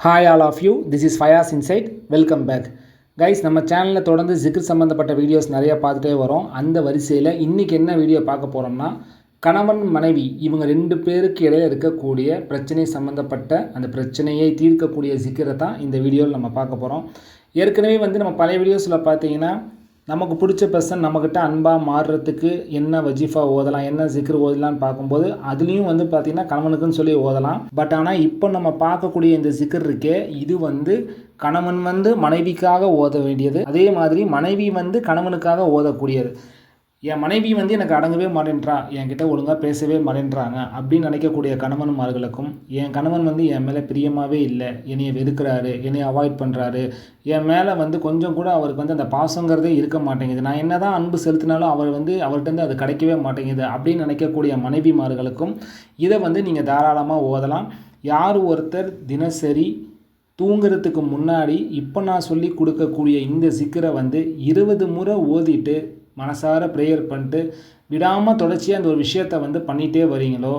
Hi all of you this is Fayas insight welcome back guys நம்ம சேனலில் தொடர்ந்து ஜிக்ர் சம்மந்தப்பட்ட வீடியோஸ் நிறையா பார்த்துட்டே வரோம். அந்த வரிசையில் இன்றைக்கி என்ன வீடியோ பார்க்க போகிறோம்னா கணவன் மனைவி இவங்க ரெண்டு பேருக்கு இடையில இருக்கக்கூடிய பிரச்சனை சம்மந்தப்பட்ட அந்த பிரச்சனையை தீர்க்கக்கூடிய ஜிக்கரை தான் இந்த வீடியோவில் நம்ம பார்க்க போகிறோம் ஏற்கனவே வந்து நம்ம பழைய வீடியோஸில் பார்த்தீங்கன்னா நமக்கு பிடிச்ச பர்சன் நம்மக்கிட்ட அன்பாக மாறுறதுக்கு என்ன வஜீஃபா ஓதலாம் என்ன சிக்கர் ஓதலாம்னு பார்க்கும்போது அதுலேயும் வந்து பார்த்திங்கன்னா கணவனுக்குன்னு சொல்லி ஓதலாம். பட் ஆனால் இப்போ நம்ம பார்க்கக்கூடிய இந்த சிக்கர் இருக்கே இது வந்து கணவன் வந்து மனைவிக்காக ஓத வேண்டியது. அதே மாதிரி மனைவி வந்து கணவனுக்காக ஓதக்கூடியது. என் மனைவி வந்து எனக்கு அடங்கவே மாட்டேன்றா என்கிட்ட ஒழுங்காக பேசவே மாட்டேன்றாங்க அப்படின்னு நினைக்கக்கூடிய கணவன்மார்களுக்கும் என் கணவன் வந்து என் மேலே பிரியமாகவே இல்லை. என்னையை வெறுக்கிறாரு என்னை அவாய்ட் பண்ணுறாரு என் மேலே வந்து கொஞ்சம் கூட அவருக்கு வந்து அந்த பாசங்கிறதே இருக்க மாட்டேங்குது. நான் என்ன தான் அன்பு செலுத்தினாலும் அவர் வந்து அவர்கிட்ட அது கிடைக்கவே மாட்டேங்குது அப்படின்னு நினைக்கக்கூடிய மனைவிமார்களுக்கும் இதை வந்து நீங்கள் தாராளமாக ஓதலாம். யார் ஒருத்தர் தினசரி தூங்குறதுக்கு முன்னாடி இப்போ நான் சொல்லி கொடுக்கக்கூடிய இந்த சிக்கரை வந்து இருபது முறை ஓதிட்டு மனசார ப்ரேயர் பண்ணிட்டு விடாமல் தொடர்ச்சியாக அந்த ஒரு விஷயத்த வந்து பண்ணிகிட்டே வரீங்களோ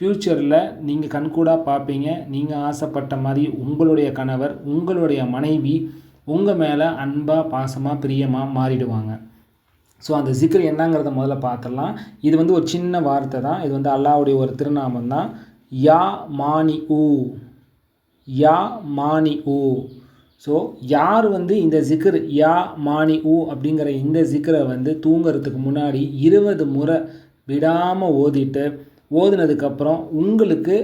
ஃப்யூச்சரில் நீங்கள் கண்கூடாக பார்ப்பீங்க நீங்கள் ஆசைப்பட்ட மாதிரி உங்களுடைய கணவர் உங்களுடைய மனைவி உங்கள் மேலே அன்பாக பாசமாக பிரியமாக மாறிடுவாங்க. ஸோ அந்த ஜிக்கர் என்னங்கிறத முதல்ல பார்த்துடலாம். இது வந்து ஒரு சின்ன வார்த்தை தான். இது வந்து அல்லாவுடைய ஒரு திருநாமம் தான் யா மானி ஊ யா மானி ஊ ஸோ யார் வந்து இந்த ஜிக்கர் யா மானி ஊ அப்படிங்கிற இந்த ஜிக்கரை வந்து தூங்கிறதுக்கு முன்னாடி இருபது முறை விடாமல் ஓதிட்டு ஓதுனதுக்கப்புறம் உங்களுக்கு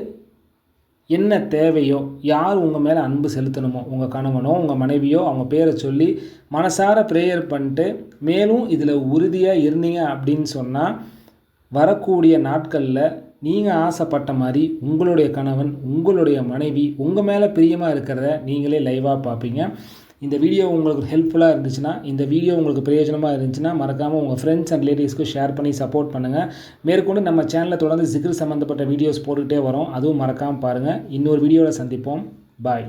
என்ன தேவையோ யார் உங்கள் மேலே அன்பு செலுத்தணுமோ உங்கள் கணவனோ உங்கள் மனைவியோ அவங்க பேரை சொல்லி மனசார ப்ரேயர் பண்ணிட்டு மேலும் இதில் உறுதியாக இருந்தீங்க அப்படின்னு சொன்னால் வரக்கூடிய நாட்களில் நீங்கள் ஆசைப்பட்ட மாதிரி உங்களுடைய கணவன் உங்களுடைய மனைவி உங்கள் மேலே பிரியமாக இருக்கிறத நீங்களே லைவாக பார்ப்பீங்க. இந்த வீடியோ உங்களுக்கு ஹெல்ப்ஃபுல்லாக இருந்துச்சுன்னா இந்த வீடியோ உங்களுக்கு பிரயோஜனமாக இருந்துச்சுன்னா மறக்காமல் உங்கள் ஃப்ரெண்ட்ஸ் அண்ட் ரிலேட்டிவ்ஸ்க்கு ஷேர் பண்ணி சப்போர்ட் பண்ணுங்கள் மேற்கொண்டு நம்ம சேனலில் தொடர்ந்து ஜிக்ரு சம்மந்தப்பட்ட வீடியோஸ் போட்டுக்கிட்டே வரோம். அதுவும் மறக்காமல் பாருங்கள் இன்னொரு வீடியோவில் சந்திப்போம். பாய்